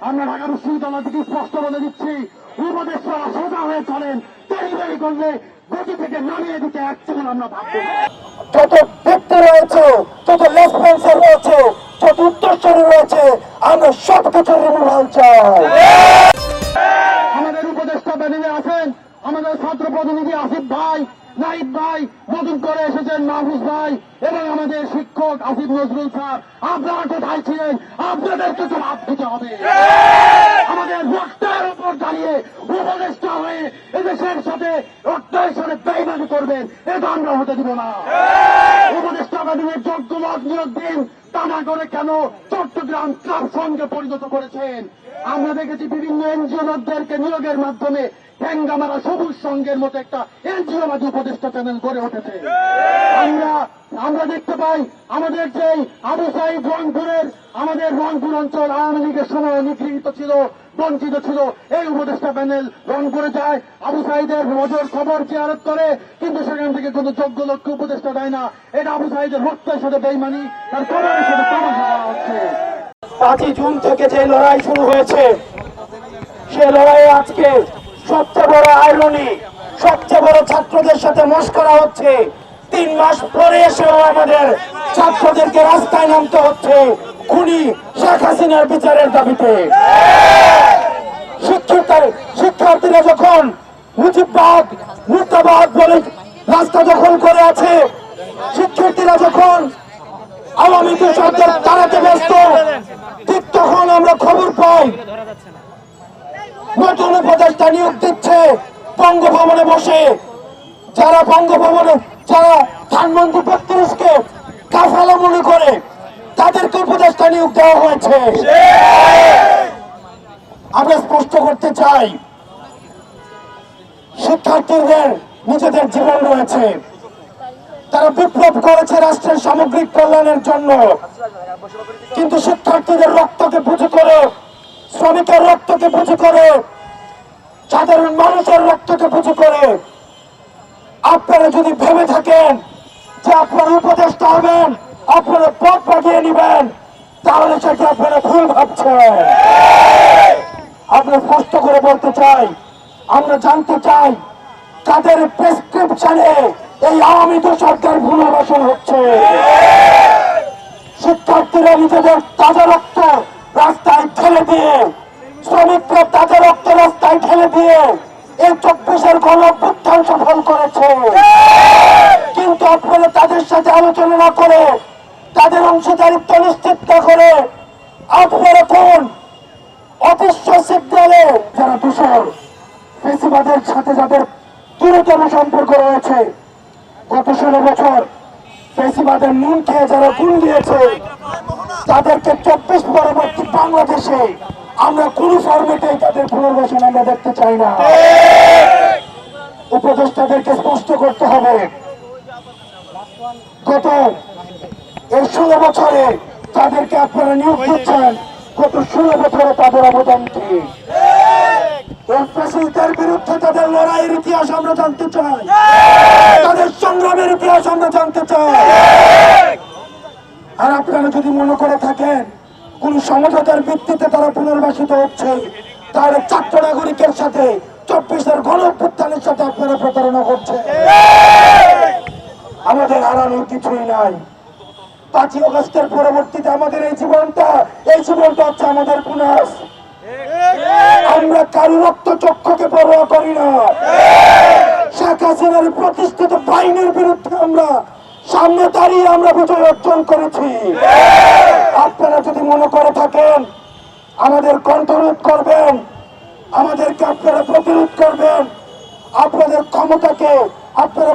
আমরা ঢাকা বিশ্ববিদ্যালয় থেকে স্পষ্ট বলে দিচ্ছি উপদেশরা সোজা হয়ে চলেন দেরি দেরি করলে গতি থেকে নামিয়ে দিতে একচুল আমরা ভাববো যত ব্যক্তি রয়েছে যত লেসপেন্সার রয়েছে যত উত্তরস্বরী রয়েছে আমরা সব কিছু রিমুভাল চাই। আমাদের উপদেষ্টা প্যানেলে আছেন আমাদের ছাত্র প্রতিনিধি আসিফ ভাই নাইব ভাই নতুন করে এসেছেন মাহফুজ ভাই। এবং আমাদের শিক্ষক আসিফ নজরুল স্যার আপনারা কোথায় ছিলেন? আপনাদেরকে জবাব দিতে হবে। আমাদের রক্তের উপর দাঁড়িয়ে উপদেষ্টা হয়ে এদেশের সাথে রক্তের সাথে বেইমানি করবেন এটা আমরা হতে দিব না। উপদেষ্টা প্যানেলের যোগ্য মত নিয়োগ দিন তা না করে কেন চট্টগ্রাম ক্লাব সঙ্গে পরিণত করেছেন? আমরা দেখেছি বিভিন্ন এনজিও লোকদেরকে নিয়োগের মাধ্যমে ট্যাঙ্গামারা সবুজ সংঘের মতো একটা এনজিও মাঝে উপদেষ্টা চ্যানেল গড়ে উঠেছে। আমরা আমরা দেখতে পাই আমাদের যেই আবু সাইদ রংপুরের, আমাদের রংপুর অঞ্চল আওয়ামী লীগের সময় নিগৃহীত ছিল, বঞ্চিত ছিল। এই উপদেষ্টা প্যানেল রংপুরে যায়, আবু সাইদের নজর খবর চেয়ারত করে, কিন্তু সেখান থেকে কোনো যোগ্য লক্ষ্য উপদেষ্টা দেয় না। এটা আবু সাইদের হত্যার সাথে বেইমানি, তার খবরের সাথে হচ্ছে। পাঁচই জুন থেকে যে লড়াই শুরু হয়েছে, সে লড়াইয়ে আজকে সবচেয়ে বড় আইরনি সবচেয়ে বড় ছাত্রদের সাথে মস্করা হচ্ছে। তিন মাস পরে এসেও আমাদের ছাত্রদেরকে রাস্তায় নামতে হচ্ছে খুনি শেখ হাসিনার বিচারের দাবিতে। শিক্ষার্থীরা যখন মুজিববাদ, মুর্দাবাদ বলে রাস্তা দখল করে আছে, শিক্ষার্থীরা যখন আওয়ামী কৃষকদের তাড়াতে ব্যস্ত, ঠিক তখন আমরা খবর পাই। নতুন উপদেষ্টা নিয়োগ দিচ্ছে, বঙ্গভবনে বসে। যারা বঙ্গভবনে যারা ধানমন্ত্রী বত্রিশকে কাফালা মনে করে, তাদেরকে উপদেষ্টা নিয়োগ দেওয়া হয়েছে। আমরা স্পষ্ট করতে চাই, শিক্ষার্থীদের নিজেদের জীবন রয়েছে। তারা বিপ্লব করেছে রাষ্ট্রের সামগ্রিক কল্যাণের জন্য। কিন্তু শিক্ষার্থীদের রক্তকে পুঁজি করে, শ্রমিকের রক্তকে পুঁজি করে, সাধারণ মানুষের রক্তকে পুঁজি করে আপনারা যদি ভেবে থাকেন যে আপনারা উপদেষ্টা হবেন, আপনারা পথ বাগিয়ে নেবেন, তাহলে সেটা আপনারা ভুল ভাবছেন। আমরা স্পষ্ট করে বলতে চাই, আমরা জানতে চাই তাদের প্রেসক্রিপশনে এই আওয়ামী সরকার পুনর্বাসন হচ্ছে? শিক্ষার্থীরা নিজেদের তাজা রক্ত রাস্তায় ঠেলে দিয়ে, শ্রমিকরা তাজা রক্ত রাস্তায় ঠেলে দিয়ে এই চব্বিশের গণ অভ্যুত্থান সফল করেছে। কিন্তু আপনারা তাদের সাথে আলোচনা না করে, তাদের অংশীদারিত্ব নিশ্চিত না করে আপনারা কোন অদৃশ্য সিগন্যালে যারা দূষণ, ফেসিবাদের সাথে যাদের দূরতম সম্পর্ক রয়েছে, গত ষোলো বছর ফেসিবাদের নুন খেয়ে যারা গুণ দিয়েছে, তাদেরকে চব্বিশ পরবর্তী বাংলাদেশে আমরা কোন ফর্মেটে তাদের পুনর্বাসন আমরা দেখতে চাই না। উপদেষ্টাদেরকে স্পষ্ট করতে হবে। গত এই ষোলো বছরে তাদেরকে আপনারা নিয়োগ দিচ্ছেন, গত ষোলো বছরে তাদের অবদান কি? ইতিহাস আমরা জানতে আর আপনারা যদি মনে করে থাকেন, কোন সমঝোতার ভিত্তিতে তারা পুনর্বাসিত হচ্ছে, তাহলে ছাত্র নাগরিকের সাথে চব্বিশের গণ অভ্যুত্থানের সাথে আপনারা প্রতারণা করছে আমাদের হারানোর কিছুই নাই। পাঁচই অগস্টের পরবর্তীতে আমাদের এই জীবনটা এই জীবনটা হচ্ছে আমাদের পুনাস আমরা কারও রক্ত চক্ষুকে পরোয়া করি না। শেখ হাসিনার প্রতিষ্ঠিত বাহিনীর বিরুদ্ধে আমরা সামনে দাঁড়িয়ে আমরা বিজয় অর্জন করেছি। আপনারা যদি মনে করে থাকেন, আমাদের কণ্ঠরোধ করবেন। আমাদেরকে আপনারা প্রতিরোধ করবেন। আপনাদের ক্ষমতাকে আপনারা